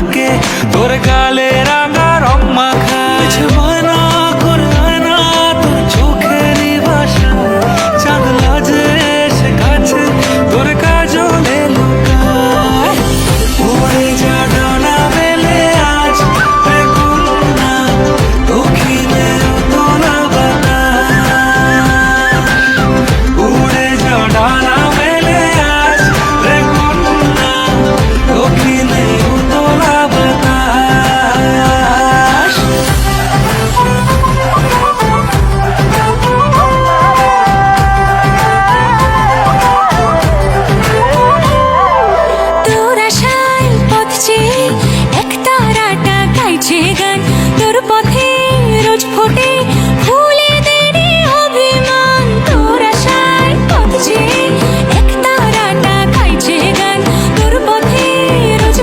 তাকে তোর গালেরা ঠোঁটে ফুলে দেরি অভিমান তোর আশায় পথছে এক তারাটা গাইছে গান তোর পথে রোজ